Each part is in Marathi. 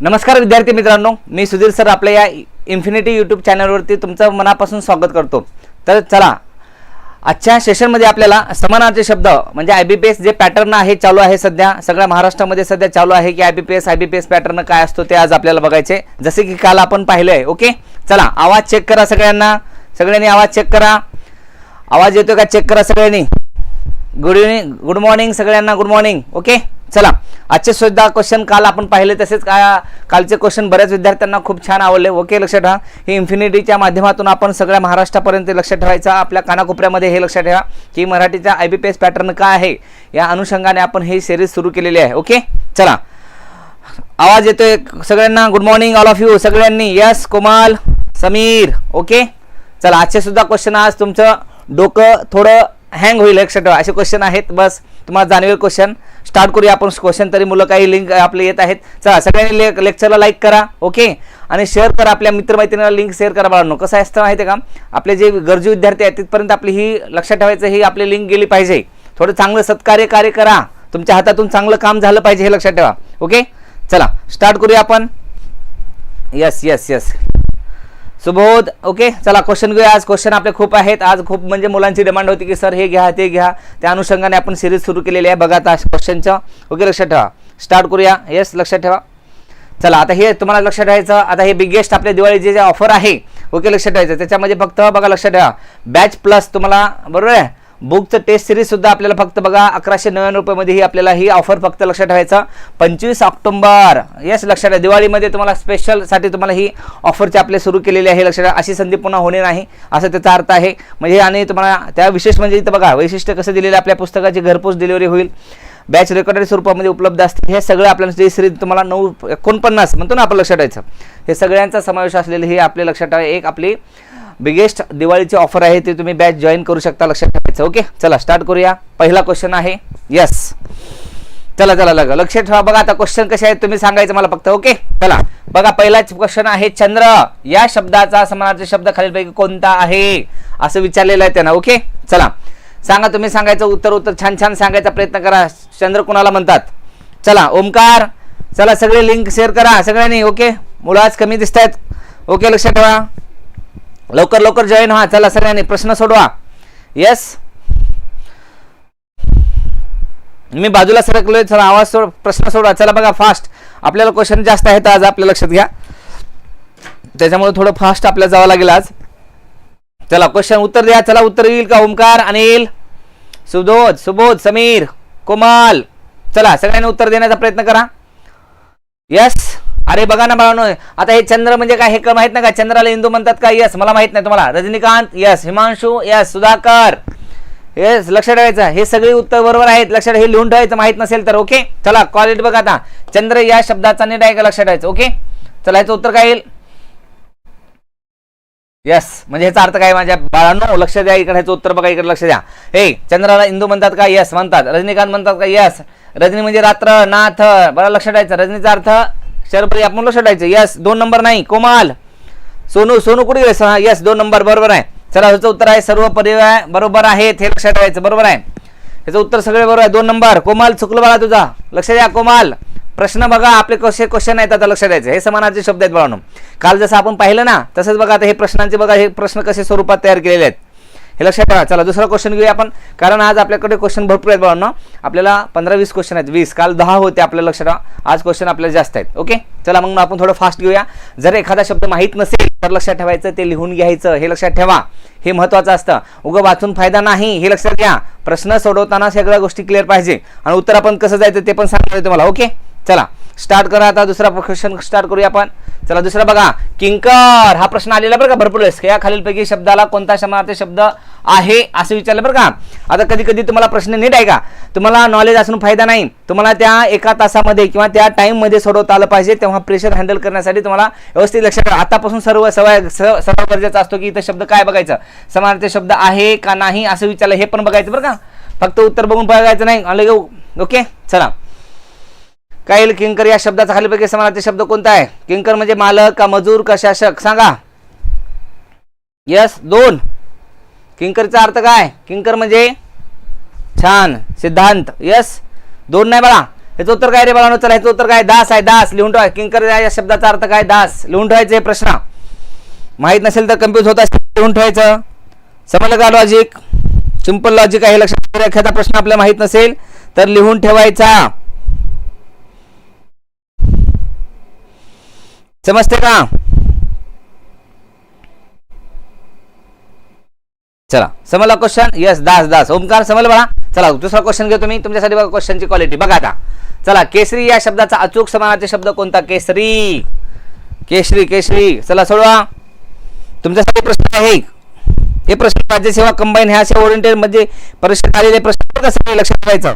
नमस्कार विद्यार्थी मित्रांनो मी सुधीर सर आपल्या या इन्फिनिटी यूट्यूब चॅनलवरती तुमचं मनापासून स्वागत करतो. तर चला आजच्या सेशनमध्ये आपल्याला समानार्थी शब्द म्हणजे I B P S J pattern आहे चालू आहे सध्या सगळ्या महाराष्ट्रामध्ये सध्या चालू आहे की I B P S I B P S pattern काय असतो ते आज आपल्याला बघायचे. जसे की काल आपण पाहिलं आहे ओके चला आवाज चेक करा सगळ्यांना. सगळ्यांनी आवाज चेक करा. आवाज येतो का? चेक करा सगळ्यांनी. गुड इव्हनिंग गुड मॉर्निंग सगळ्यांना गुड मॉर्निंग ओके चला आजचे सुद्धा क्वेश्चन काल आपण पाहिले तसेच का कालचे क्वेश्चन बऱ्याच विद्यार्थ्यांना खूप छान आवडले. ओके लक्षात ठेवा. हे इन्फिनिटीच्या माध्यमातून आपण सगळ्या महाराष्ट्रापर्यंत लक्षात ठेवायचं. आपल्या कानाकोपऱ्यामध्ये हे लक्षात ठेवा की मराठीचा I B P S pattern काय आहे. या अनुषंगाने आपण ही सिरीज सुरू केलेली आहे. ओके? चला. आवाज येतोय सगळ्यांना? Good morning all of you सगळ्यांनी? Yes Komal Sameer okay? चला आजचे सुद्धा क्वेश्चन आज तुमचं डोकं थोडं हँग होईल लक्षात ठेवा. असे क्वेश्चन आहेत. बस तुम्हाला जाणवेल क्वेश्चन स्टार्ट करूया आपण. क्वेश्चन तरी मुलं काही लिंक आपले येत आहेत. चला सगळ्यांनी ले लेक्चरला लाईक करा ओके आणि शेअर करा आपल्या मित्रमैत्रिणीला लिंक शेअर करा बाळांनो. कसं असतं माहिती आहे का? आपले जे गरजू विद्यार्थी आहेत तिथपर्यंत आपली ही लक्षात ठेवायचं ही आपली लिंक गेली पाहिजे. थोडं चांगलं सत्कार्य कार्य करा. तुमच्या हातातून चांगलं काम झालं पाहिजे हे लक्षात ठेवा ओके चला स्टार्ट करूया आपण. Yes yes yes Subodh okay चला क्वेश्चन घेऊया. आज क्वेश्चन आपले खूप आहेत. आज खूप म्हणजे मुलांची डिमांड होती की सर हे घ्या ते घ्या. त्या अनुषंगाने आपण सिरीज सुरू केलेली आहे. बघा आता क्वेश्चनचं ओके लक्षात ठेवा. स्टार्ट करूया. येस लक्षात ठेवा. चला आता हे तुम्हाला लक्षात ठेवायचं आता हे बिगेस्ट आपल्या दिवाळीचे जे ऑफर आहे ओके लक्षात ठेवायचं. त्याच्यामध्ये फक्त बघा लक्षात ठेवा. बॅच प्लस तुम्हाला बरोबर आहे? बुकचं टेस्ट सिरीजसुद्धा आपल्याला फक्त बघा अकराशे नव्याण्णव रुपयामध्ये ही आपल्याला ही ऑफर फक्त लक्षात ठेवायचं. पंचवीस ऑक्टोंबर. येस लक्षात ठेवा. दिवाळीमध्ये तुम्हाला स्पेशलसाठी तुम्हाला ही ऑफरचे आपले सुरू केलेली आहे. लक्षात अशी संधी पुन्हा होणे नाही असं त्याचा अर्थ आहे. म्हणजे आणि तुम्हाला त्या विशेष म्हणजे इथं बघा वैशिष्ट्य कसं दिलेलं आहे आपल्या पुस्तकाची घरपोच डिलिव्हरी होईल. बॅच रेकॉर्डेड स्वरूपामध्ये उपलब्ध असते हे सगळं आपल्याला जे सिरीज तुम्हाला नऊ एकोणपन्नास म्हणतो ना आपण लक्षात ठेवायचं. हे सगळ्यांचा समावेश असलेले हे आपले लक्षात ठेवा. एक आपली बिगेस्ट दिवाळीची ऑफर आहे ते तुम्ही बॅच जॉईन करू शकता लक्षात करायचं. ओके चला स्टार्ट करूया. पहिला क्वेश्चन आहे. यस चला चला लग लक्षात ठेवा. बघा आता क्वेश्चन कसे आहेत तुम्ही सांगायचं मला फक्त ओके चला. बघा पहिलाच क्वेश्चन आहे चंद्र. या शब्दाचा समानार्थी शब्द खालीलपैकी कोणता आहे? असं विचारलेलं आहे त्यांना ओके चला. सांगा तुम्ही सांगायचं उत्तर उत्तर छान छान सांगायचा प्रयत्न करा. चंद्र कोणाला म्हणतात? चला ओमकार चला सगळे लिंक शेअर करा. सगळ्यांनी ओके मुलं आज कमी दिसत आहेत ओके लक्षात ठेवा. लवकर लवकर जॉईन व्हा. चला सगळ्यांनी प्रश्न सोडवा. येस मी बाजूला सरकलोय चला आवाज सोड प्रश्न सोडा चला बघा फास्ट आपल्याला क्वेश्चन जास्त आहेत आज आपल्या लक्षात घ्या. त्याच्यामुळे थोडं फास्ट आपल्याला जावं लागेल आज. चला क्वेश्चन उत्तर द्या. चला उत्तर येईल का? ओमकार अनिल सुबोध सुबोध समीर कोमल. चला सगळ्यांनी उत्तर देण्याचा प्रयत्न करा. यस अरे बघा ना बाळानो आता हे चंद्र म्हणजे काय? हे क- माहीत नाही का? चंद्राला हिंदू म्हणतात का? यस मला माहीत नाही तुम्हाला. Rajinikanth yes Himanshu yes Sudhakar. Yes लक्षात ठेवायचं. हे सगळे उत्तर बरोबर आहेत. लक्षात हे लिहून ठेवायचं माहीत नसेल तर ओके चला क्वालिटी बघा आता. चंद्र या शब्दाचा नीट आहे का लक्षात ठेवायचं ओके चला याचं उत्तर काय येईल? यस म्हणजे ह्याचा अर्थ काय माझ्या बाळांनो? लक्ष द्या इकडे ह्याचं उत्तर बघा इकडे लक्ष द्या. हे चंद्राला हिंदू म्हणतात का यस म्हणतात. रजनीकांत म्हणतात का यस रजनी म्हणजे रात्र नाथ. बरं लक्षात ठेवायचं. रजनीचा अर्थ शरपरी आपण लक्षात ठेवायचं. यस दोन नंबर नाही. कोमाल. सोनू सोनू कुठे गेले? यस दोन नंबर बरोबर आहे. चला ह्याचं उत्तर आहे सर्व पर्याय बरोबर आहेत हे लक्षात ठेवायचं बरोबर आहे. ह्याचं उत्तर सगळे बरोबर आहे. दोन नंबर कोमाल चुकलं बघा तुझा. लक्ष द्या कोमाल. प्रश्न बघा आपले कसे क्वेश्चन आहेत आता लक्षात द्यायचे. हे समानार्थी शब्द आहेत बाळांनो. काल जसं आपण पाहिलं ना तसंच बघा आता हे प्रश्नांचे बघा हे प्रश्न कसे स्वरूपात तयार केलेले आहेत. हे लक्षात ठेवा. चला दुसरा क्वेश्चन घेऊया आपण. कारण आज आपल्याकडे क्वेश्चन भरपूर आहेत बाळांनो आपल्याला पंधरा वीस क्वेश्चन आहेत. वीस. काल दहा होते आपल्या लक्षात ठेवा. आज क्वेश्चन आपल्याला जास्त आहेत. ओके चला मग आपण थोडं फास्ट घेऊया. जर एखादा शब्द माहीत नसेल तर लक्षात ठेवायचं ते लिहून घ्यायचं. हे लक्षात ठेवा. हे महत्वाचं असतं. उगं वाचून फायदा नाही. हे लक्षात घ्या. प्रश्न सोडवताना सगळ्या गोष्टी क्लिअर पाहिजे. आणि उत्तर आपण कसं जायचं ते पण सांगणार तुम्हाला. ओके चला. स्टार्ट करा आता दुसरा क्वेश्चन स्टार्ट करूया आपण. चला दुसरा बघा. किंकर हा प्रश्न आलेला बरं का भरपूर वेळेस. या खालीलपैकी शब्दाला कोणता समानार्थी शब्द आहे असं विचारलं बरं का? आता कधी कधी तुम्हाला प्रश्न नीट आहे का? तुम्हाला नॉलेज असून फायदा नाही. तुम्हाला त्या एका तासामध्ये किंवा त्या टाईममध्ये सोडवता आलं पाहिजे तेव्हा प्रेशर हँडल करण्यासाठी तुम्हाला व्यवस्थित लक्षात ठेवा. आतापासून सर्व सवय सर्व गरजेचा असतो की इथं शब्द काय बघायचं? समानार्थी शब्द आहे का नाही असं विचारलं हे पण बघायचं बरं का? फक्त उत्तर बघून बघायचं नाही. ओके? चला. काही किंकर या शब्दाचा खालीपैकी समानार्थी शब्द कोणता आहे? किंकर म्हणजे मालक का मजूर का शासक? सांगा. यस दोन. किंकरचा अर्थ काय? किंकर म्हणजे छान सिद्धांत. यस दोन नाही बाळा. याचं उत्तर काय रे बाळांनो? चला ह्याचं उत्तर काय? दास आहे दास. लिहून ठेवा. किंकर या शब्दाचा अर्थ काय? दास. लिहून ठेवायचे हे प्रश्न. माहीत नसेल तर कन्फ्यूज होत असेल लिहून ठेवायचं. समजलं का लॉजिक सिंपल लॉजिक आहे लक्षात एखादा प्रश्न आपल्याला माहीत नसेल तर लिहून ठेवायचा. समजते का? चला समजला क्वेश्चन यस दास दास. ओमकार समजलं बघा चला दुसरा क्वेश्चन घेतो मी. तुमच्यासाठी बघा क्वेश्चनची क्वालिटी बघा आता. चला केसरी या शब्दाचा अचूक समानार्थी शब्द कोणता? केसरी. केशरी केशरी. चला सोडवा. तुमच्यासाठी प्रश्न आहे. हे प्रश्न राज्यसेवा कंबाईन ह्या अशा ओरिएंटेडमध्ये परीक्षेत आलेले प्रश्न कसं लक्षात ठेवायचं.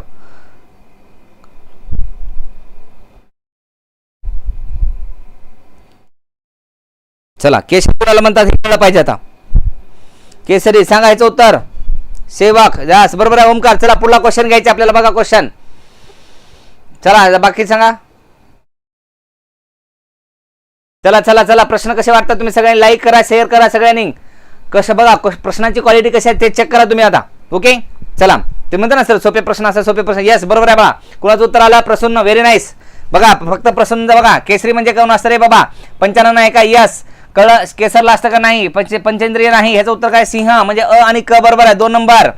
चला केशरी कोणाला म्हणतात हे कळलं पाहिजे आता. केसरी सांगायचं उत्तर. सेवक जास बरोबर आहे ओमकार चला पुढला क्वेश्चन घ्यायचा आपल्याला बघा क्वेश्चन चला बाकी सांगा. चला चला चला प्रश्न कसे वाटतात तुम्ही सगळ्यांनी? लाईक करा शेअर करा सगळ्यांनी. कसं बघा प्रश्नाची क्वालिटी कशी आहे ते चेक करा तुम्ही आता. ओके चला. ते म्हणता ना सर सोपे प्रश्न असं सोपे प्रश्न. येस बरोबर आहे बाबा कुणाचं उत्तर आला? प्रसन्न व्हेरी नाईस बघा फक्त प्रसन्न बघा. केसरी म्हणजे कोण असतं रे बाबा? पंचानन आहे का? यस कळ केसरला असतं का नाही? पंच पंचेंद्रिय नाही ह्याचं उत्तर काय? सिंह म्हणजे अ आणि क बरोबर आहे दोन नंबर.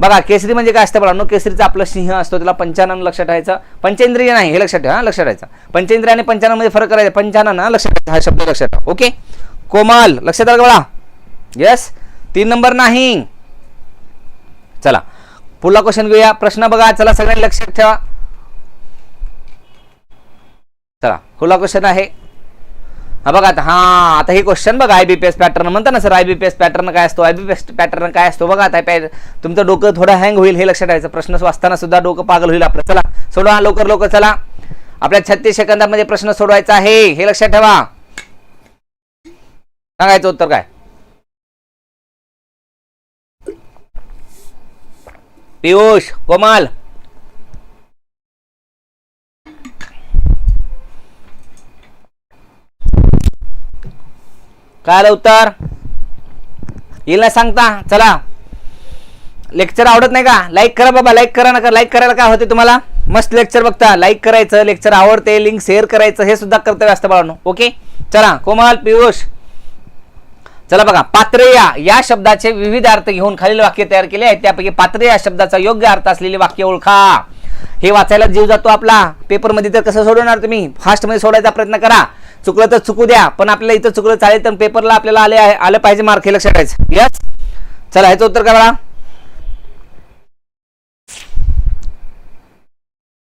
बघा केसरी म्हणजे काय असतं बघा नो केसरीचं आपलं सिंह असतो त्याला पंचानन लक्षात ठेवायचं पंचेंद्रिय नाही हे लक्षात ठेवा हां लक्षात ठेवायचं पंचेंद्रिय आणि पंचाननमध्ये फरक करायचा. पंचानन हा लक्षात ठेवायचा हा शब्द लक्षात ठेवा. ओके? कोमाल लक्षात आलं का बघा येस तीन नंबर नाही. चला. पुढला क्वेश्चन घेऊया. प्रश्न बघा. चला सगळ्यांनी लक्षात ठेवा. चला. पुढला क्वेश्चन आहे. हा बघा आता हा आता हे क्वेश्चन बघा आयबीपीएस पॅटर्न म्हणता ना सर आयबीपीएस पॅटर्न काय असतो आयबीपीएस पॅटर्न काय असतो बघा आता पॅ- तुमचं डोकं थोडं हँग होईल हे लक्षात ठेवायचं. प्रश्न वाचताना सुद्धा डोकं पागल होईल आपलं. चला सोडवा लवकर लवकर चला. आपल्या छत्तीस सेकंदामध्ये प्रश्न सोडवायचा आहे हे लक्षात ठेवा. सांगायचं उत्तर काय? पियुष कोमाल. काय आलं उत्तर? येईल ना सांगता? चला. लेक्चर आवडत नाही का? लाईक करा बाबा लाईक करा नका. लाईक करायला काय होते तुम्हाला? मस्त लेक्चर बघता. लाईक करायचं लेक्चर आवडते लिंक शेअर करायचं हे सुद्धा कर्तव्य असतं बाळांनो. ओके चला. कोमल पियुष. चला बघा. पात्रया या. शब्दाचे विविध अर्थ घेऊन खालील वाक्य तयार केले आहेत. त्यापैकी पात्रे या शब्दाचा योग्य अर्थ असलेले वाक्य ओळखा. हे वाचायला जीव जातो आपला. पेपरमध्ये तर कसं सोडवणार तुम्ही? फास्टमध्ये सोडायचा प्रयत्न करा. चुकलं तर चुकू द्या पण आपल्याला इथं चुकलं चालेल तर पेपरला आपल्याला आले आहे आलं पाहिजे मार्क हे लक्षात ठेवायचं. यस चला ह्याचं उत्तर करा.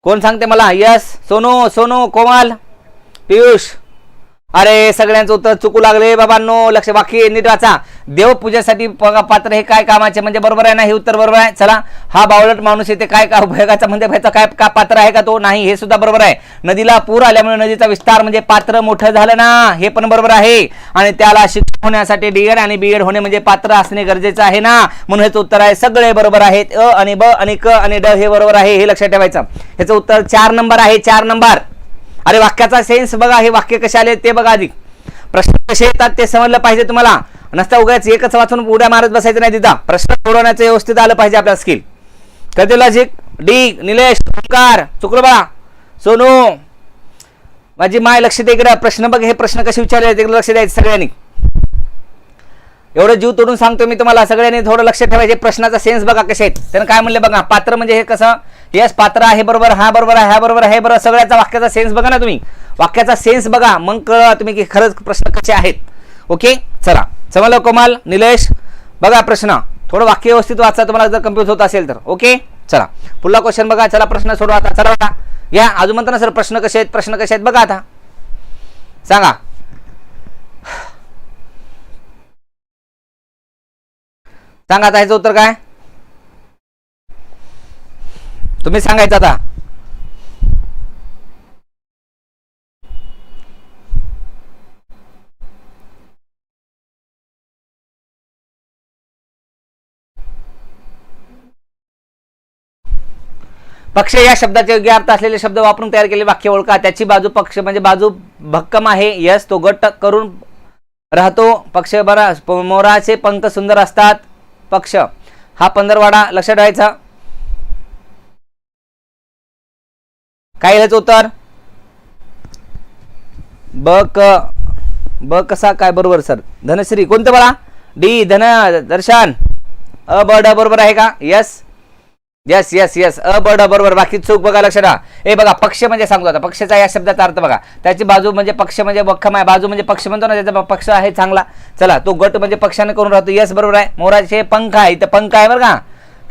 कोण सांगते मला? यस सोनू सोनू कोमल पियुष. अरे सगळ्यांचं उत्तर चुकू लागले बाबांनो. लक्ष बाकी नीट वाचा देवपूजेसाठी पात्र हे काय कामाचे म्हणजे बरोबर आहे ना? हे उत्तर बरोबर आहे. चला हा बावलट माणूस येते. काय का उपयोगाचा म्हणजे व्हायचा काय का पात्र आहे का तो? नाही हे सुद्धा बरोबर आहे. नदीला पूर आल्यामुळे नदीचा विस्तार म्हणजे पात्र मोठं झालं ना? हे पण बरोबर आहे. आणि त्याला शिक्षण होण्यासाठी डीएड आणि बीएड होणे म्हणजे पात्र असणे गरजेचं आहे ना? म्हणून हेच उत्तर आहे सगळे बरोबर आहेत. अ आणि ब आणि क आणि ड हे बरोबर आहे हे लक्षात ठेवायचं. ह्याचं उत्तर चार नंबर आहे चार नंबर. अरे वाक्याचा सेन्स बघा हे वाक्य कसे आले ते बघा आधी. प्रश्न कसे येतात ते समजलं पाहिजे तुम्हाला. नसता उगाच एकच वाचून उड्या मारत बसायचं नाही तिथं. प्रश्न सोडवण्याचं व्यवस्थित आलं पाहिजे आपल्या स्किल कधी लॉजिक डी निलेश ओंकार चुक्रबा सोनू माझी माय लक्ष दे इकडं. प्रश्न बघ हे प्रश्न कसे विचारले तिकडे लक्ष द्यायचं सगळ्यांनी. एवढं जीव तोडून सांगतो मी तुम्हाला सगळ्यांनी थोडं लक्ष ठेवायचे प्रश्नाचा सेन्स बघा कसे आहेत. त्यानं काय म्हणले बघा पात्र म्हणजे हे कसं? येस पात्र आहे बरोबर हा बरोबर आहे हा बरोबर आहे हे बरोबर सगळ्याचा वाक्याचा सेन्स बघा ना तुम्ही. वाक्याचा सेन्स बघा मग कळवा तुम्ही की खरंच प्रश्न कसे आहेत. ओके? चला. समजलं कोमाल निलेश. बघा प्रश्न. थोडं वाक्य व्यवस्थित वाचा तुम्हाला जर कम्प्युज होत असेल तर. ओके? चला. पुढला क्वेश्चन बघा चला प्रश्न सोडवा आता. चला बघा. या अजून म्हणता ना सर प्रश्न कसे आहेत? प्रश्न कसे आहेत? बघा आता. सांगा. सांगा आता ह्याचं उत्तर काय? तुम्ही सांगायचं आता. पक्ष या शब्दाचे योग्य अर्थ असलेले शब्द वापरून तयार केलेले वाक्य ओळखा. त्याची बाजू पक्ष म्हणजे बाजू भक्कम आहे. यस तो गट करून राहतो. पक्ष बरा मोराचे पंख सुंदर असतात. पक्ष. हा पंधरवाडा लक्षात ठेवायचा. काय ह्याचं उत्तर? ब क ब कसा काय? बरोबर सर. धनश्री कोणतं बाळा? डी धन दर्शन. अ ब ड बरोबर आहे का? यस यस येस यस अ ब बरोबर बाकी चूक बघा लक्ष ना ए बघा पक्ष म्हणजे सांगतो आता. पक्षाचा या शब्दाचा अर्थ बघा. त्याची बाजू म्हणजे पक्ष म्हणजे वखम आहे. बाजू म्हणजे पक्ष म्हणतो ना त्याचा पक्ष आहे चांगला. चला तो गट म्हणजे पक्षाने करून राहतो. येस बरोबर आहे. मोराचे पंख आहे. इथं पंख आहे बरं का?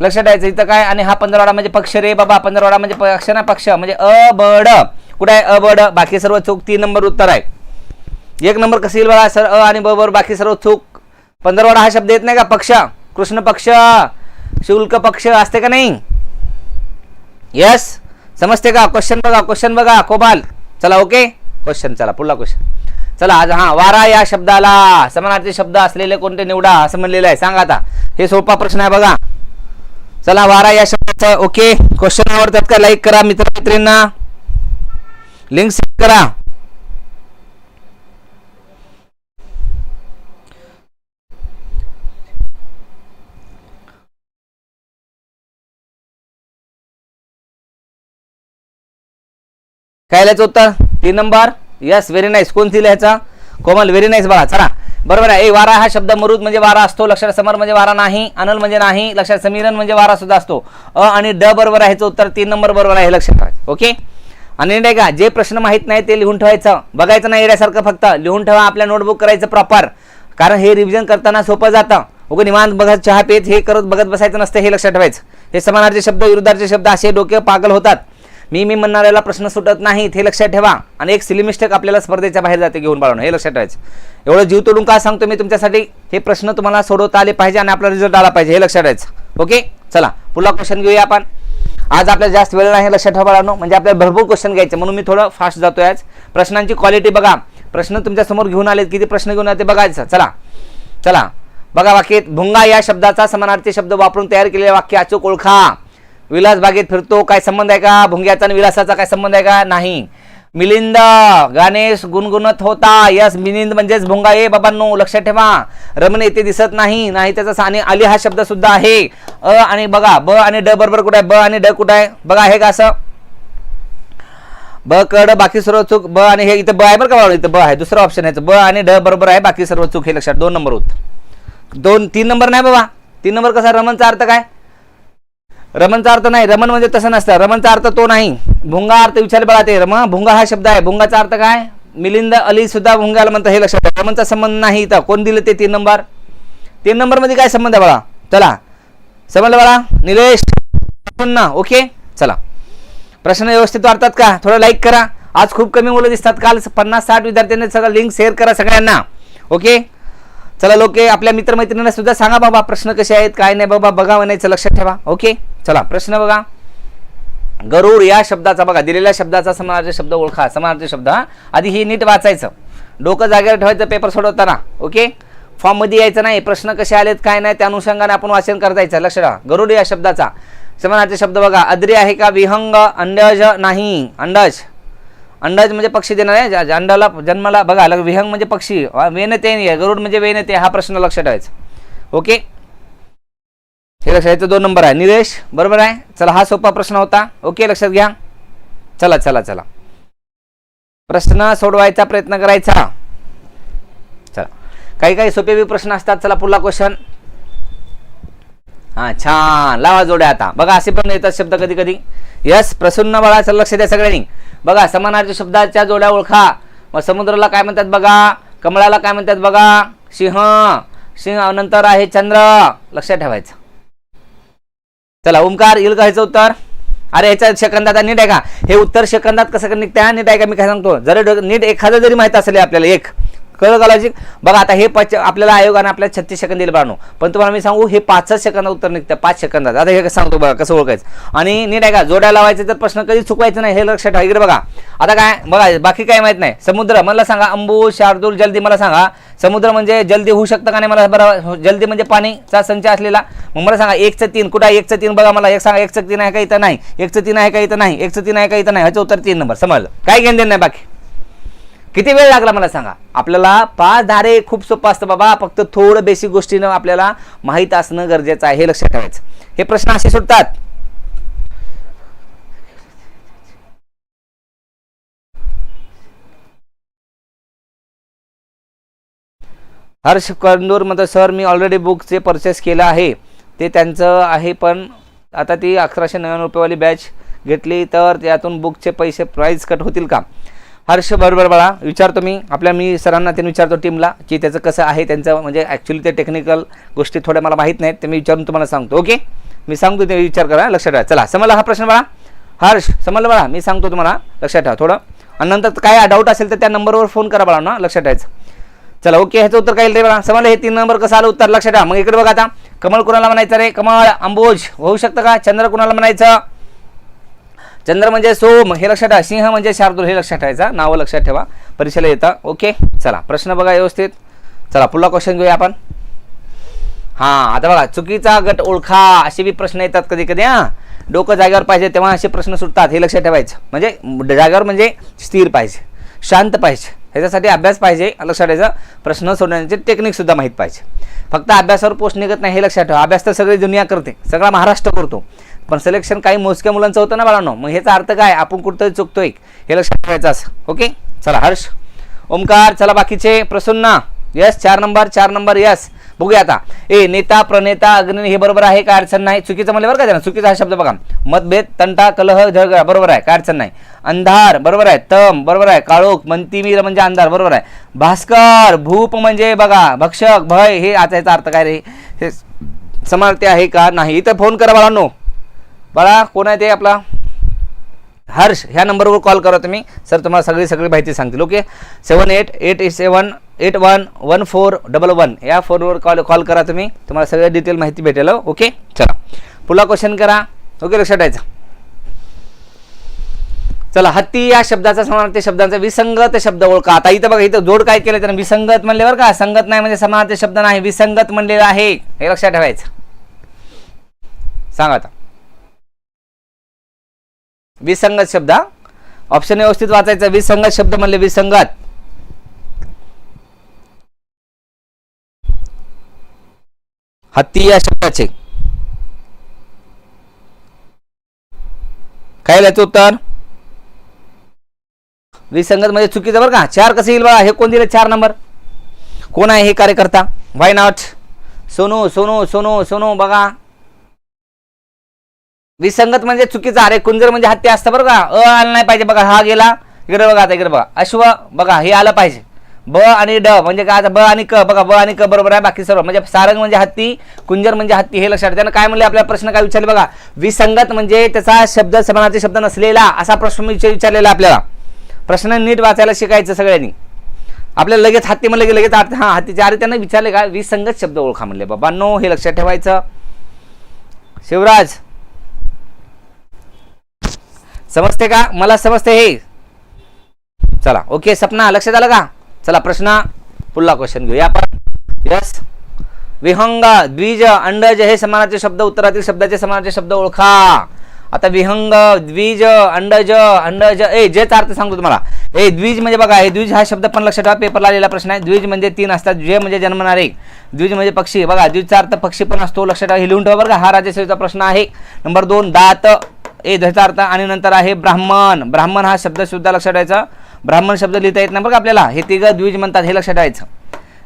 लक्षात द्यायचं इथं काय? आणि हा पंधरवाडा म्हणजे पक्ष रे बाबा. पंधरवाडा म्हणजे पक्ष ना पक्ष. म्हणजे अ बड कुठे आहे? अ बड बाकी सर्व चूक. तीन नंबर उत्तर आहे. एक नंबर कसं येईल बघा? सर अ आणि बरोबर बाकी सर्व चूक. पंधरवाडा हा शब्द येत नाही का? पक्ष. कृष्ण पक्ष. शुल्क पक्ष असते का नाही? यस समजते का? क्वेश्चन बघा क्वेश्चन बघा. कोबाल. चला ओके क्वेश्चन चला. पुढला क्वेश्चन चला आज हा वारा या शब्दाला. समानार्थी शब्द असलेले कोणते निवडा? असं म्हणलेलं आहे. सांगा आता. हे सोपा प्रश्न आहे बघा. चला वारा या शब्दाचा ओके क्वेश्चन आवडतात का? लाईक करा मित्र मैत्रींना लिंक सेंड करा. काय लिहायचं उत्तर? तीन नंबर. यस व्हेरी नाईस कोणती लिहायचा? कोमल व्हेरी नाईस बघा चला. बरोबर आहे. ए वारा हा शब्द मरुद म्हणजे वारा असतो लक्षात समर म्हणजे वारा नाही अनल म्हणजे नाही लक्षात समीरन म्हणजे वारा सुद्धा असतो. अ आणि ड बरोबर आहे उत्तर तीन नंबर बरोबर आहे लक्षात ठेवा. ओके? आणि नाही का जे प्रश्न माहीत नाही ते लिहून ठेवायचं. बघायचं नाही येण्यासारखं फक्त. लिहून ठेवा आपल्या नोटबुक करायचं प्रॉपर कारण हे रिव्हिजन करताना सोपं जातं. उगं निवांत बघत चहा पेत हे करत बघत बसायचं नसतं हे लक्षात ठेवायचं. हे समानार्थी शब्द विरुद्धाचे शब्द असे डोके पागल होतात. मी मी म्हणणाऱ्याला प्रश्न सुटत नाहीत हे लक्षात ठेवा. आणि एक सिली मिस्टेक आपल्याला स्पर्धेच्या बाहेर जाते घेऊन बाळवणं हे लक्षात ठेवायचं. एवढं जीव तोडून काय सांगतो मी तुमच्यासाठी? हे प्रश्न तुम्हाला सोडवता आले पाहिजे आणि आपला रिझल्ट आला पाहिजे हे लक्षात ठेवायचं. ओके? चला पुढला क्वेश्चन घेऊया आपण. आज आपल्याला जास्त वेळ नाही हे लक्षात ठेवा बाळांनो. म्हणजे आपल्याला भरपूर क्वेश्चन घ्यायचे म्हणून मी थोडं फास्ट जातोय आज. प्रश्नांची क्वालिटी बघा. प्रश्न तुमच्यासमोर घेऊन आलेत किती प्रश्न घेऊन आले ते बघायचं. चला. चला. बघा वाक्यात भुंगा या शब्दाचा समानार्थी शब्द वापरून तयार केलेले वाक्य अचूक ओळखा. विलास बागेत फिरतो काय संबंध आहे का? भुंग्याचा आणि विलासाचा काय संबंध आहे का? नाही. मिलिंद गणेश गुणगुणत होता. यस मिलिंद म्हणजेच भुंगा. ए बाबांनो लक्षात ठेवा. रमण येथे दिसत नाही नाही त्याचा आणि आली हा शब्द सुद्धा आहे. अ आणि बघा ब आणि ड बरोबर कुठे आहे? ब आणि ड कुठे आहे? बघा आहे का असं? ब क ड बाकी सर्व चूक ब आणि हे इथं ब आहे बरं का इथं ब आहे. दुसरं ऑप्शन आहे. ब आणि ड बरोबर आहे बाकी सर्व चूक हे लक्षात. दोन नंबर होत. दोन तीन नंबर नाही बाबा. तीन नंबर कसा रमणचा अर्थ काय? रमणचा अर्थ नाही रमण म्हणजे तसं नसतं. रमणचा अर्थ तो नाही. भुंगा अर्थ विचार बघा ते. रम भुंगा हा शब्द आहे. भुंगाचा अर्थ काय? मिलिंद अली सुद्धा भुंगाला म्हणतं हे लक्षात ठेवा. रमणचा संबंध नाही इथं. कोण दिलं ते तीन नंबर? तीन नंबरमध्ये काय संबंध आहे बघा चला. समजलं बाळा? निलेश ना ओके? चला. प्रश्न व्यवस्थित वाटतात का? थोडं लाईक करा. आज खूप कमी मुलं दिसतात. काल पन्नास साठ विद्यार्थ्यांनी सगळं लिंक शेअर करा सगळ्यांना. ओके? चला लोके आपल्या मित्रमैत्रिणींना सुद्धा सांगा बाबा प्रश्न कसे आहेत काय नाही बाबा बघा म्हणायचं लक्षात ठेवा. ओके? चला प्रश्न बघा. गरुड या शब्दाचा बघा दिलेल्या शब्दाचा समानार्थी शब्द ओळखा. समानार्थी शब्द हा? आधी हे नीट वाचायचं. डोकं जागेवर ठेवायचं पेपर सोडवताना. ओके? फॉर्ममध्ये यायचं नाही. प्रश्न कसे आलेत काय नाही त्या अनुषंगाने आपण वाचन करता यायचं लक्ष ठेवा. गरुड या शब्दाचा समानार्थी शब्द बघा. अद्री आहे का विहंग अंडज नाही. अंडज. अंडज म्हणजे पक्षी देणार आहे. अंडाला जन्माला बघा लग- विहंग म्हणजे पक्षी. वेनते नाही. आहे गरुड म्हणजे वेनते हा प्रश्न लक्षात ठेवायचा. ओके? हे लक्षात याचा दोन नंबर आहे. निलेश बरोबर आहे? चला हा सोपा प्रश्न होता. ओके लक्षात घ्या. चला चला चला. प्रश्न सोडवायचा प्रयत्न करायचा. चला. काही काही सोपे बी प्रश्न असतात. चला पुढला क्वेश्चन हा छान. लावा जोड्या आता. बघा असे पण येतात शब्द कधी कधी. यस प्रसन्न बाळाचं लक्ष द्या सगळ्यांनी. बघा समानार्थी शब्दाच्या जोड्या ओळखा. मग समुद्राला काय म्हणतात बघा? कमळाला काय म्हणतात बघा? सिंह. सिंह नंतर आहे चंद्र. लक्षात ठेवायचं. चला ओमकार येईल का ह्याचं उत्तर? अरे ह्याच्या शकंदात नीट आहे का? हे उत्तर शकंदात कसं निघतं हा, नीट आहे का? मी काय सांगतो? जर डो- नीट एखादं जरी माहीत असेल आपल्याला एक. कळलं का लॉजिक बघा आता हे पाच आपल्याला आयोगाने आपल्याला छत्तीस सेकंद दिले बाळनो. पण तुम्हाला मी सांगू हे पाचच सेकंदात उत्तर निघतं. पाच सेकंदात. आता हे कसं सांगतो बघा कसं ओळखायचं. आणि नीट आहे का जोड्या लावायचं तर प्रश्न कधी चुकवायचं नाही हे लक्षात ठेवा. इकडे बघा. आता काय बघा बाकी काय माहीत नाही. समुद्र मला सांगा अंबू शार्दूल जल्दी मला सांगा. समुद्र म्हणजे जल्दी होऊ शकतं का नाही मला बरं जल्दी म्हणजे पाणीचा संच असलेला. मग मला सांगा एकचं तीन कुठं आहे एकचं तीन बघा मला. एक सांगा एकचं तीन आहे का इथं नाही? एकचं तीन आहे का इथं नाही? एकचं तीन आहे का इथं नाही? ह्याचं उत्तर तीन नंबर. समजलं? काय घेणं देणं नाही बाकी? किती वेळ लागला मला सांगा? आपल्याला पाच धारे खूप सोपं असतं बाबा. फक्त थोडं बेसिक गोष्टीनं आपल्याला माहीत असणं गरजेचं आहे हे लक्षात ठेवायचं. हे प्रश्न असे सुटतात. हर्ष कंदूर म्हणतो सर मी ऑलरेडी बुकचे परचेस केलं आहे ते त्यांचं आहे पण आता ती अकराशे नव्याण्णव रुपयेवाली बॅच घेतली तर त्यातून बुकचे पैसे प्राईज कट होतील का? हर्ष बरोबर बाळा विचारतो मी. आपल्या मी सरांना त्यांनी विचारतो टीमला की त्याचं कसं आहे त्यांचं म्हणजे ॲक्च्युली ते टेक्निकल गोष्टी थोड्या मला माहीत नाहीत ते मी विचारून तुम्हाला सांगतो ओके मी सांगतो ते विचार करा लक्षात ठेवा. चला समजला हा प्रश्न बाळा? हर्ष समजलं बाळा? मी सांगतो तुम्हाला लक्षात ठेवा थोडं. आणि नंतर काय डाऊट असेल तर त्या नंबरवर फोन करा बाळा ना लक्षात ठेवायचं. चला ओके ह्याचं उत्तर काय रे बघा समजलं हे तीन नंबर कसं आलं उत्तर? लक्षात ठेवा. मग इकडे बघा आता. कमळ कुणाला म्हणायचं रे? कमळ अंबोज होऊ शकतं का? चंद्र कुणाला म्हणायचं? चंद्र म्हणजे सोम हे लक्षात ठेवा. सिंह म्हणजे शार्दूल हे लक्षात ठेवायचा. नावं लक्षात ठेवा. परीक्षेला येतं. ओके चला. प्रश्न बघा व्यवस्थित. चला पुढला क्वेश्चन घेऊया आपण. हां आता बघा चुकीचा गट ओळखा. असे बी प्रश्न येतात कधी कधी हां. डोकं जागेवर पाहिजे तेव्हा असे प्रश्न सुटतात. हे लक्षात ठेवायचं. म्हणजे जागेवर म्हणजे स्थिर पाहिजे. शांत पाहिजे. ह्याच्यासाठी अभ्यास पाहिजे. लक्षात ठेवायचं. प्रश्न सोडवण्याचे टेक्निकसुद्धा माहीत पाहिजे. फक्त अभ्यासावर पोस्ट निघत नाही हे लक्षात ठेवा. अभ्यास तर सगळी दुनिया करते. सगळा महाराष्ट्र करतो. पण सिलेक्शन काही मोजक्या मुलांचं होतं ना बाळांनो? मग ह्याचा अर्थ काय? आपण कुठंतरी चुकतोय. हे लक्षात ठेवायचं असं. ओके? चला हर्ष. ओमकार चला बाकीचे. प्रसन्न. यस चार नंबर चार नंबर यस बघूया आता. ए नेता प्रणेता अग्नि हे बरोबर आहे काय अडचण नाही. चुकीचं म्हणलं बरं का त्यानं चुकीचा हा शब्द बघा. मतभेद तंटा कलह झळगळा बरोबर आहे. काय अडचण नाही. अंधार बरोबर आहे. तम बरोबर आहे. काळोख मंतिमीर म्हणजे अंधार बरोबर आहे. भास्कर भूप म्हणजे बघा भक्षक भय हे आता याचा अर्थ काय रे? हे समानते आहे का? नाही. इथं फोन करा बाळांनो. बाळा कोण आहे ते आपला? हर्ष ह्या नंबरवर कॉल करा तुम्ही. सर तुम्हाला सगळी सगळी माहिती सांगतील okay seven eight eight seven eight one one four double one या फोनवर कॉल कॉल करा तुम्ही. तुम्हाला सगळ्या डिटेल माहिती भेटेल हो, ओके चला. पुढला क्वेश्चन करा. ओके लक्षात ठेवायचं. चला हत्ती या शब्दाचा समानार्थी शब्दांचा विसंगत शब्द ओळखा. आता इथं बघा इथं जोड काय केलं त्यानं? विसंगत म्हणले बरं का? संगत नाही म्हणजे समानार्थी शब्द नाही. विसंगत म्हणलेला आहे. हे लक्षात ठेवायचं. सांगा आता. विसंगत शब्द ऑप्शन व्यवस्थित वाचायचा. विसंगत शब्द म्हणले विसंगत. हत्ती या शब्दाचे. काय लिहायचं उत्तर? विसंगत म्हणजे चुकीचं बरं का? चार कसं येईल बघा? हे कोण दिले? चार नंबर. कोण आहे हे कार्यकर्ता? वाय नॉट सोनू सोनू सोनू सोनू बघा. विसंगत म्हणजे चुकीचा. अरे कुंजर म्हणजे हत्ती असतं बरं का. अ आलं नाही पाहिजे बघा हा गेला. इकडे बघा आता इकडे बघा. अश्व बघा हे आलं पाहिजे. ब आणि ड म्हणजे काय आता? ब आणि क. बघा ब आणि क बरोबर आहे बाकी सर्व. म्हणजे सारंग म्हणजे हत्ती कुंजर म्हणजे हत्ती हे लक्षात त्यानं काय म्हणले? आपल्याला प्रश्न काय विचारले बघा? विसंगत म्हणजे त्याचा शब्द समानाचे शब्द नसलेला असा प्रश्न विचार- विचारलेला आपल्याला. प्रश्न नीट वाचायला शिकायचं सगळ्यांनी. आपल्याला लगेच हत्ती म्हणलं की लगेच अर्थ हा हत्तीचे अरे त्यांना विचारले का? विसंगत शब्द ओळखा म्हणले. बाबा नो हे लक्षात ठेवायचं. शिवराज समजते का? मला समजते हे. चला ओके सपना लक्षात आलं का? चला प्रश्न पुढला क्वेश्चन घेऊया आपण. यस विहंग द्विज अंडज हे समानाचे शब्द उत्तरातील शब्दाचे समानाचे शब्द ओळखा. आता विहंग द्विज अंडज अंडज ए जेचा अर्थ सांगतो तुम्हाला. ए द्विज म्हणजे बघा हे द्विज हा शब्द पण लक्षात ठेवा पेपरला आलेला प्रश्न आहे. द्विज म्हणजे तीन असतात. जे म्हणजे जन्मणारे द्विज म्हणजे पक्षी. बघा द्विजचा अर्थ पक्षी पण असतो लक्षात ठेवा हे लिहून ठेवा बरं का. हा राज्यसेवेचा प्रश्न आहे. नंबर दोन दात ए ध्याचा अर्थ आणि नंतर आहे ब्राह्मण. ब्राह्मण हा शब्द सुद्धा लक्षात ठेवायचा. ब्राह्मण शब्द लिहिता येत नाही बरं का आपल्याला. हे तिघं द्विज म्हणतात हे लक्षात ठेवायचं.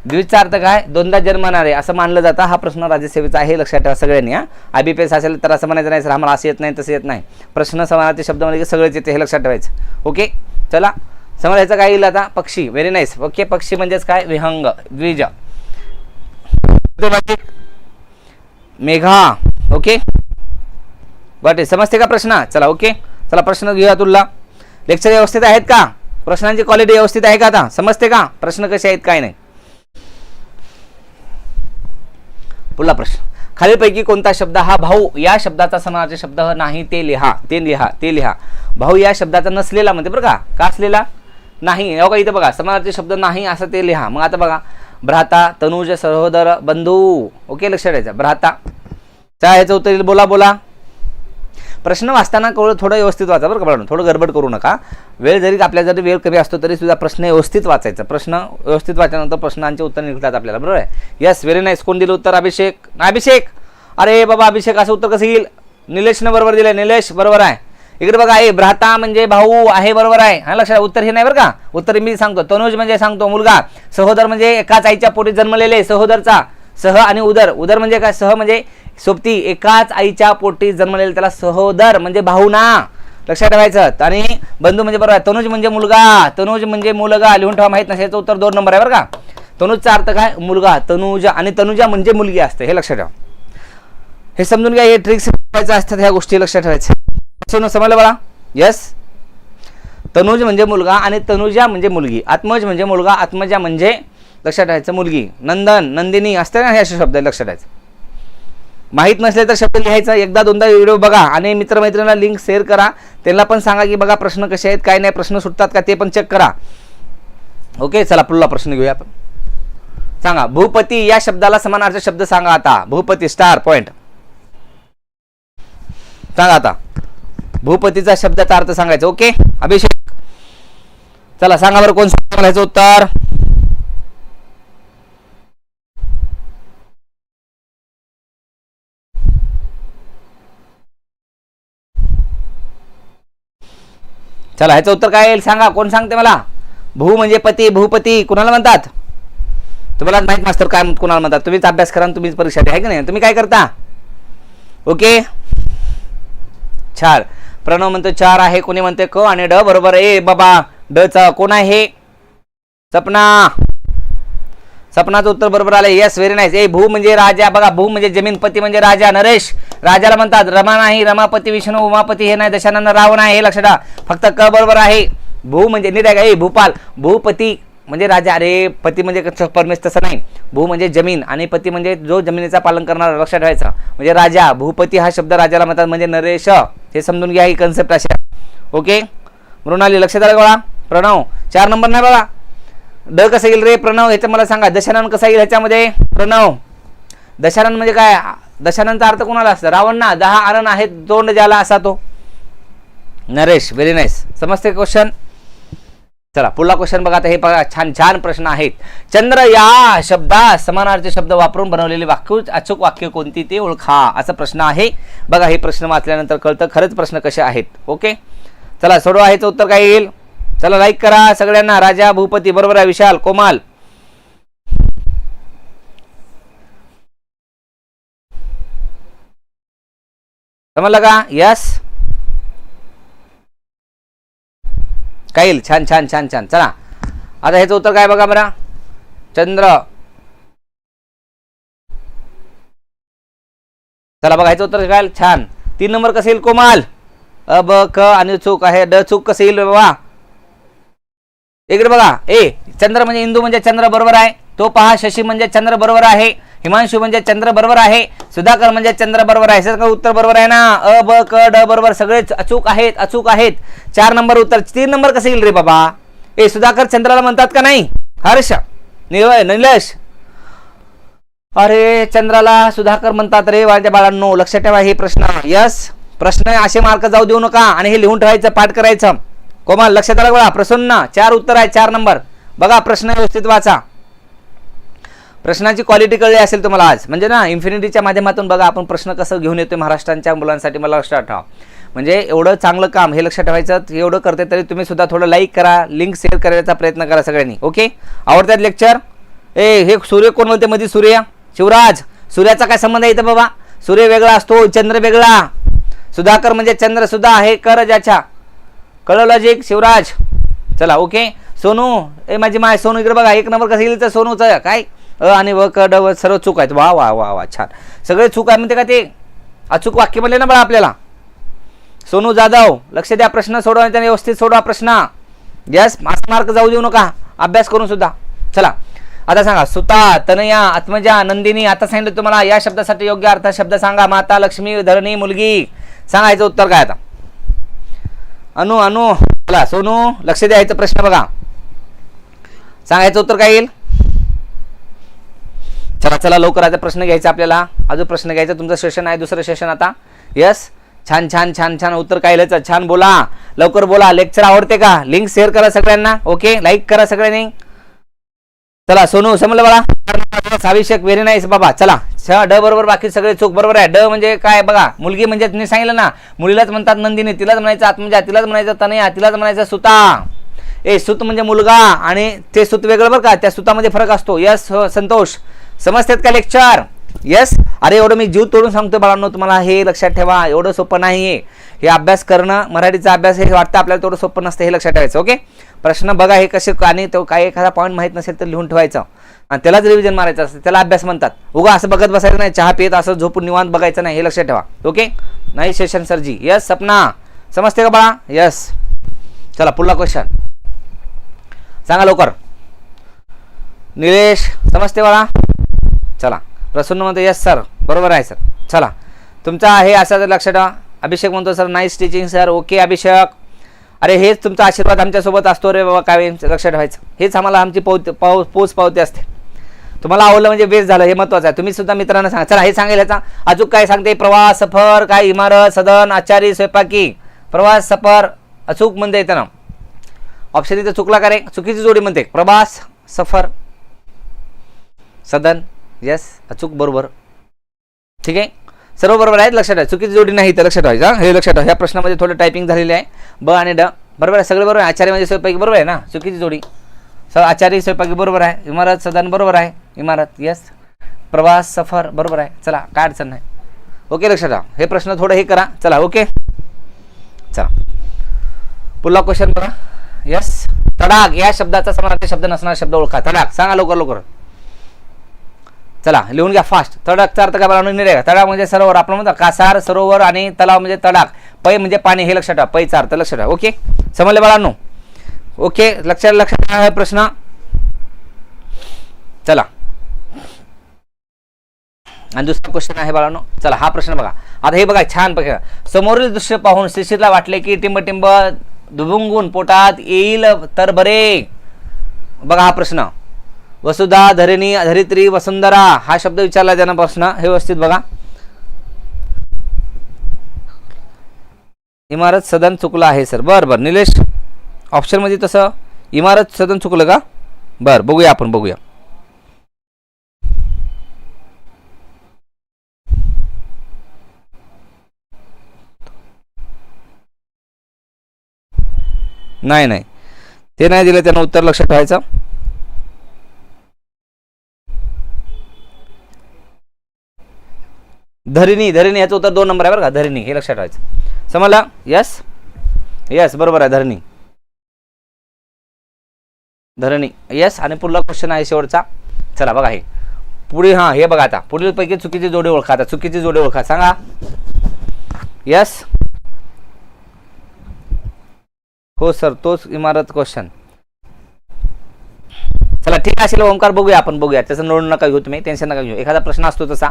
द्विजचा अर्थ काय? दोनदा जन्मणार आहे असं मानलं जातं. हा प्रश्न राज्यसेवेचा आहे लक्षात ठेवा सगळ्यांनी हा. आय बी पी एस असेल तर असं म्हणायचं नाही सर आम्हाला असं येत नाही तसं येत नाही. प्रश्न समानार्थी शब्द म्हणजे सगळेच येते हे लक्षात ठेवायचं. ओके? चला. समजायचं काय येईल आता? पक्षी. व्हेरी नाईस ओके पक्षी म्हणजेच काय? विहंग. द्विज. मेघा. ओके? बट समजते का प्रश्न? चला ओके चला प्रश्न घेऊया तुला. लेक्चर व्यवस्थित आहेत का? प्रश्नांची क्वालिटी व्यवस्थित आहे का आता? समजते का? प्रश्न कसे आहेत काय नाही? पुढला प्रश्न. खालीलपैकी कोणता शब्द हा भाऊ? या शब्दाचा समानार्थी शब्द नाही ते लिहा. ते लिहा ते लिहा. भाऊ या शब्दाचा नसलेला म्हणते बरं का? का असलेला? नाही. हो का इथं बघा. समानार्थी शब्द नाही असं ते लिहा. मग आता बघा. भ्राता तनुज सहोदर बंधू. ओके लक्षात द्यायचं भ्राता. चा ह्याचं उत्तर बोला बोला. प्रश्न वाचताना कवळ थोडं व्यवस्थित वाचा बरं का बाळांनो. थोडं गडबड करू नका. वेळ जरी आपल्या जरी वेळ कमी असतो तरी सुद्धा प्रश्न व्यवस्थित वाचायचा. प्रश्न व्यवस्थित वाचल्यानंतर प्रश्नांचे उत्तर निघतात आपल्याला. बरोबर आहे? यस व्हेरी नाईस कोण दिलं उत्तर? अभिषेक. अभिषेक! अरे बाबा अभिषेक असं उत्तर कसं येईल? निलेशनं बरोबर दिलं निलेश बरोबर आहे. इकडे बघा ए भ्राता म्हणजे भाऊ आहे बरोबर आहे. हा लक्षात उत्तर हे नाही बरं का? उत्तर मी सांगतो. तनुज म्हणजे सांगतो मुलगा. सहोदर म्हणजे एकाच आईच्या पोटी जन्मलेले सहोदरचा सह आणि उदर. उदर म्हणजे काय? सह म्हणजे सोबती एकाच आईच्या पोटी जन्मलेला त्याला सहोदर म्हणजे भाऊ ना लक्षात ठेवायचं. आणि बंधू म्हणजे बरोबर तनुज म्हणजे मुलगा. तनुज म्हणजे मुलगा. लिहून ठेवा माहीत नसेल उत्तर दोन नंबर आहे बरं का? तनुजचा अर्थ काय? मुलगा तनुजा. आणि तनुजा म्हणजे मुलगी असते. हे लक्षात ठेवा. हे समजून घ्या हे ट्रिक्स ठेवायचं असतात ह्या गोष्टी लक्षात ठेवायचं. समजलं बघा यस तनुज म्हणजे मुलगा आणि तनुजा म्हणजे मुलगी. आत्मज म्हणजे मुलगा आत्मजा म्हणजे लक्षात ठेवायचं मुलगी. नंदन नंदिनी असते ना हे असे शब्द आहे, लक्षात ठेवायचं. माहीत नसले तर शब्द लिहायचा. एकदा दोनदा व्हिडिओ बघा आणि मित्रमैत्रिणींना लिंक शेअर करा. त्यांना पण सांगा की बघा प्रश्न कसे आहेत काय नाही प्रश्न सुटतात का ते पण चेक करा. ओके चला पुढला प्रश्न घेऊया आपण. सांगा भूपती या शब्दाला समानार्थ शब्द सांगा आता. भूपती स्टार पॉइंट सांगा आता. भूपतीचा शब्दाचा अर्थ सांगायचा. ओके अभिषेक. चला सांगा बरं कोण सांगायचं उत्तर? चला ह्याचं उत्तर काय येईल सांगा? कोण सांगते मला? भू म्हणजे पती भूपती कुणाला म्हणतात? तुम्हाला माहीत मास्तर काय कुणाला म्हणतात? तुम्हीच अभ्यास करा तुम्हीच परीक्षा द्या आहे की नाही? तुम्ही काय करता? ओके? चार. प्रणव म्हणतो चार आहे. कोणी म्हणते क आणि ड बरोबर ए. बाबा ड चा कोण आहे? सपना. सपनाचं उत्तर बरोबर आलं येस व्हेरी नाईस ए भू म्हणजे राजा. बघा भू म्हणजे जमीन पती म्हणजे राजा. नरेश. राजाला म्हणतात रमा नाही रमापती विष्णू उमापती हे नाही दशानंद रावण आहे. हे लक्षात फक्त क बरोबर आहे. भू म्हणजे नीट आहे भूपाल. भूपती म्हणजे राजा. अरे पती म्हणजे कसं? परमेश तसं नाही. भू म्हणजे जमीन आणि पती म्हणजे जो जमिनीचा पालन करणारा लक्षात ठेवायचा. म्हणजे राजा भूपती हा शब्द राजाला म्हणतात म्हणजे नरेश. हे समजून घ्या ही कन्सेप्ट अशा ओके मृणाली लक्षात आलं बघा प्रणव. चार नंबर नाही बघा. ड कसं येईल रे? प्रणव ह्याचं मला सांगा. दशानन कसा येईल ह्याच्यामध्ये? प्रणव. दशानन म्हणजे काय? दशाननचा अर्थ कोणाला असतं? रावण ना दहा आनंद आहेत तोंड ज्याला असा तो. नरेश व्हेरी नाईस समजते क्वेश्चन चला पुढला क्वेश्चन बघा आता. हे बघा छान छान प्रश्न आहेत. चंद्र या शब्दा समानार्थी शब्द वापरून बनवलेले वाक्य अचूक वाक्य कोणती ते ओळखा असा प्रश्न आहे. बघा हे प्रश्न वाचल्यानंतर कळतं खरंच प्रश्न कसे आहेत. ओके? चला सोडवा ह्याचं उत्तर काय येईल? चला लाईक करा. सगळ्यांना राजा भूपती बरोबर आहे विशाल कोमाल. समजलं का? यस काही छान छान छान छान. चला. आता ह्याचं उत्तर काय बघा बरं. चंद्र. चला बघा ह्याचं उत्तर काय छान. तीन नंबर कसं येईल? कोमाल. अ ब क आणि चूक आहे. ड चूक कसं येईल? बाबा इकडे बघा. ए चंद्र म्हणजे इंदू म्हणजे चंद्र बरोबर आहे. तो पहा शशी म्हणजे चंद्र बरोबर आहे. हिमांशु म्हणजे चंद्र बरोबर आहे. सुधाकर म्हणजे चंद्र बरोबर आहे. सगळं उत्तर बरोबर आहे ना? अ ब क ड बरोबर. सगळे अचूक आहेत अचूक आहेत. चार नंबर उत्तर. तीन नंबर कसे येईल रे बाबा? ए सुधाकर चंद्राला म्हणतात का नाही? हर्ष निवय निलेश. अरे चंद्राला सुधाकर म्हणतात रे माझ्या बाळांनो. लक्षात ठेवा हे प्रश्न. यस प्रश्न असे मार्क जाऊ देऊ नका. आणि हे लिहून ठेवायचं पाठ करायचं. कोमा लक्षात आलं बघा प्रसन्न चार उत्तर आहे चार नंबर. बघा प्रश्न व्यवस्थित वाचा. प्रश्नाची क्वालिटी कळली असेल तुम्हाला आज. म्हणजे ना इन्फिनिटीच्या माध्यमातून बघा आपण प्रश्न कसं घेऊन येतोय महाराष्ट्रांच्या मुलांसाठी मला लक्षात ठेवा. म्हणजे एवढं चांगलं काम हे लक्षात ठेवायचं एवढं करते तरी तुम्ही सुद्धा थोडं लाईक करा लिंक शेअर करायचा प्रयत्न करा सगळ्यांनी ओके आवडतात लेक्चर ए हे सूर्य कोण बोलते? मध्ये सूर्य? शिवराज. सूर्याचा काय संबंध आहे इथं बाबा? सूर्य वेगळा असतो चंद्र वेगळा. सुधाकर म्हणजे चंद्र सुद्धा आहे कर ज्याच्या. कळलं जे शिवराज? चला ओके सोनू? ए माझी माय सोनू इकडे बघा. एक नंबर कसं येईल तर सोनूचं? काय? अ आणि व क ड व सर्व चूक आहेत. वा वा वा वा छान. सगळे चूक आहे म्हणते का ते? अचूक वाक्य म्हणले ना बघा आपल्याला. सोनू जाधव लक्ष द्या प्रश्न सोडवा त्याने व्यवस्थित सोडवा प्रश्न. यस मास्क मार्क जाऊ देऊ नका. अभ्यास करून सुद्धा. चला. आता सांगा सुता तनया आत्मजा नंदिनी आता सांगितलं तुम्हाला या शब्दासाठी योग्य अर्थ शब्द सांगा. माता लक्ष्मी धरणी मुलगी. सांगायचं उत्तर काय आता? अनु अनु चला सोनू लक्ष द्यायचा प्रश्न बघा. सांगायचं उत्तर काय येईल? चला चला लवकर आता प्रश्न घ्यायचा आपल्याला. अजून प्रश्न घ्यायचा तुमचं सेशन आहे दुसरं सेशन आता. यस छान छान छान छान उत्तर काय लिहायचं छान बोला. लवकर बोला. लेक्चर आवडते का? लिंक शेअर करा सगळ्यांना. ओके लाईक करा सगळ्यांनी. चला सोनू समजलं बघा अभिषेक व्हेरी नाईस बाबा. चला. छ ड बरोबर बाकी सगळे चूक बरोबर आहे. ड म्हणजे काय बघा मुलगी म्हणजे तुम्ही सांगितलं ना मुलीलाच म्हणतात नंदिनी तिलाच म्हणायचं आत्मजा तिलाच म्हणायचं तनया तिलाच म्हणायचं सुता. ए सुत म्हणजे मुलगा आणि ते सुत वेगळं बरं का त्या सुतामध्ये फरक असतो. यस हो, संतोष. समजतात का लेक्चर यस अरे एवढं मी जीव तोडून सांगतो बाळांनो तुम्हाला हे लक्षात ठेवा एवढं सोपं नाही आहे हे अभ्यास करणं मराठीचा अभ्यास हे वाटतं आपल्याला तेवढं सोपं नसतं हे लक्षात ठेवायचं ओके प्रश्न बघा हे कसे आणि तो काही एखादा पॉईंट माहीत नसेल तर लिहून ठेवायचं. आणि त्यालाच रिव्हिजन मारायचं असतं त्याला अभ्यास म्हणतात. उगा असं बघत बसायचं नाही चहा पित असं झोपून निवांत बघायचं नाही हे लक्षात ठेवा ओके नाही सेशन सरजी यस सपना. समजते का बाळा? यस चला पुढला क्वेश्चन सांगा लवकर. निलेश समजते बाळा? चला. प्रसन्न म्हणतो यस सर बरोबर आहे सर चला. तुमचा आहे असा जर लक्षात ठेवा. अभिषेक म्हणतो sir nice teaching sir okay Abhishek. अरे हेच तुमचा आशीर्वाद आमच्यासोबत असतो रे बाबा काय लक्षात ठेवायचं. हेच आम्हाला आमची पावती पाव पोच पावती असते. तुम्हाला आवडलं म्हणजे बेस्ट झालं हे महत्वाचं आहे. तुम्ही सुद्धा मित्रांना सांगा. चला हे सांगेल याचा. अजून काय सांगते? प्रवास सफर काय इमारत सदन आचारी स्वयंपाकी. प्रवास सफर अचूक म्हणते येतं ना ऑप्शन इथं चुकला का रे? चुकीची जोडी म्हणते. प्रवास सफर सदन यस अचूक बरोबर. ठीक आहे? सर्व बरोबर आहेत? लक्षात ठेवा. चुकीची जोडी नाही तर लक्षात ठेवायचं हे? लक्षात ठेवा. ह्या प्रश्नामध्ये थोडं टायपिंग झालेली आहे. ब आणि ड. बरोबर आहे? सगळं बरोबर आहे? आचार्य म्हणजे स्वयंपाकी बरोबर आहे ना? चुकीची जोडी. स आचार्य स्वयंपाकी बरोबर आहे. इमारत सदन बरोबर आहे. इमारत यस प्रवास सफर बरोबर आहे. चला काय अडचण नाही. ओके लक्षात ठेवा. हे प्रश्न थोडं हे करा. चला ओके? चला. पुढला क्वेश्चन बघा यस तडाक या शब्दाचा समानार्थी शब्द नसणारा शब्द ओळखा. तडाक सांगा लवकर लवकर. चला लिहून घ्या फास्ट तडाकचा अर्थ काय बघा नाही तडाक म्हणजे सरोवर. आपण म्हणतो कासार सरोवर आणि तलाव म्हणजे तडाक पै म्हणजे पाणी हे लक्षात ठेवा. पैचा अर्थ लक्षात ठेवा. ओके? समजले बाळांनो? ओके? लक्षात लक्षात ठेवा प्रश्न. चला. आणि दुसरा क्वेश्चन आहे बाळांनो. चला हा प्रश्न बघा. आता हे बघा छान बघा समोरील दृश्य पाहून शिशिरला वाटले की टिंब टिंब दुभुंगून पोटात येईल तर बरे. बघा हा प्रश्न. वसुधा धरिणी धरित्री वसुंधरा हा शब्द विचारला त्यांना प्रश्न. हे व्यवस्थित बघा. इमारत सदन चुकलं आहे सर. बरं बरं. निलेश ऑप्शनमध्ये तसं इमारत सदन चुकलं का? बरं बघूया आपण बघूया. नाही नाही. ते नाही दिलं त्यांना उत्तर लक्षात ठेवायचं. धरिणी धरिणी याचं उत्तर दोन नंबर आहे बरं का? धरिणी हे लक्षात ठेवायचं. समजला? यस यस बरोबर आहे धरणी. धरणी. यस आणि पुढला क्वेश्चन आहे शेवटचा. चला बघा हे. पुढे हां हे बघा आता. पुढील पैकी चुकीची जोडी ओळखा आता. चुकीची जोडी ओळखा. सांगा. यस हो सर तोच इमारत क्वेश्चन ठीक असेल ओंकार बघूया आपण बघूया. त्याचं नोंद नका घेऊ तुम्ही टेन्शन नका घेऊ. एखादा प्रश्न असतो तसा.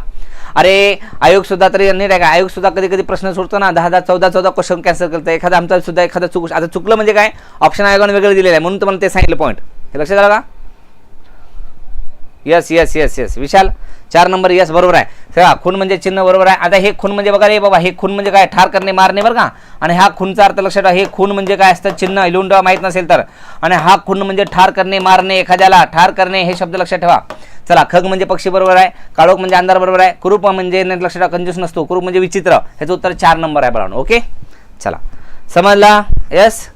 अरे आयोग सुद्धा तरी नाही आहे का आयोग सुद्धा कधी कधी प्रश्न सोडतो ना. दहा दहा चौदा चौदा क्वेश्चन कॅन्सल करतो. एखादा आमचा सुद्धा एखादा चुक आता चुकलं म्हणजे काय? ऑप्शन आयोगाने वेगळं दिलेलं आहे. म्हणून तुम्हाला ते सांगितलं पॉईंट हे लक्षात आलं का? Yes yes yes yes Vishal चार नंबर यस बरोबर आहे. सगळा खून म्हणजे चिन्ह बरोबर आहे. आता हे खून म्हणजे बघा रे बाबा हे खून म्हणजे काय? ठार करणे मारणे बरं का? आणि हा खूनचा अर्थ लक्षात ठेवा हे खून म्हणजे काय असतं? चिन्ह लिहून ठेवा माहीत नसेल तर. आणि हा खून म्हणजे ठार करणे मारणे एखाद्याला ठार करणे हे शब्द लक्षात ठेवा. चला खग म्हणजे पक्षी बरोबर आहे काळोख म्हणजे अंधार बरोबर आहे कुरूप म्हणजे लक्षात ठेवा कंजूस नसतो. कुरूप म्हणजे विचित्र. ह्याचं उत्तर चार नंबर आहे बरोबर ओके चला. समजला? यस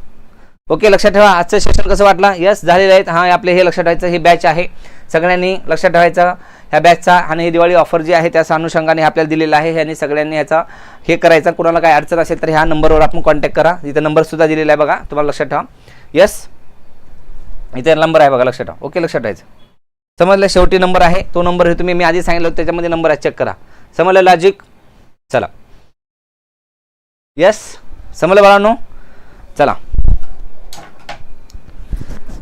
ओके लक्षात ठेवा. आजचं शिक्षण कसं वाटलं? यस झालेलं आहेत हां आपले हे लक्षात ठेवायचं हे बॅच आहे. सगळ्यांनी लक्षात ठेवायचं. ह्या बॅचचा आणि ही दिवाळी ऑफर जी आहे त्याच्या अनुषंगाने आपल्याला दिलेला आहे. ह्यांनी सगळ्यांनी ह्याचा हे करायचं. कुणाला काय अडचण असेल तर ह्या नंबरवर आपण कॉन्टॅक्ट करा. इथं नंबरसुद्धा दिलेला आहे बघा. तुम्हाला लक्षात ठेवा. यस इथे नंबर आहे बघा लक्षात ठेवा. ओके लक्षात ठेवायचं. समजलं? शेवटी नंबर आहे. तो नंबर हे तुम्ही मी आधी सांगितलं होतं त्याच्यामध्ये नंबर आहे. चेक करा. समजलं लॉजिक चला. यस समजलं बाळांनो? चला.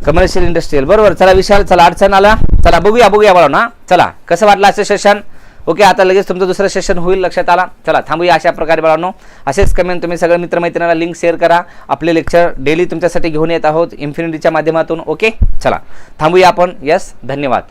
कमर्शियल इंडस्ट्रियल बरोबर. चला विशाल चला अडचण आला. चला बघूया बघूया बघा ना चला कसं वाटलं असं सेशन ओके आता लगेच तुमचं दुसरं सेशन होईल लक्षात आला. चला थांबूया अशा प्रकारे बाळांनो. असेच कमेंट तुम्ही सगळ्या मित्रमैत्रिणींना लिंक शेअर करा. आपले लेक्चर डेली तुमच्यासाठी घेऊन येत आहोत इन्फिनिटीच्या माध्यमातून. ओके? चला थांबूया आपण. यस धन्यवाद.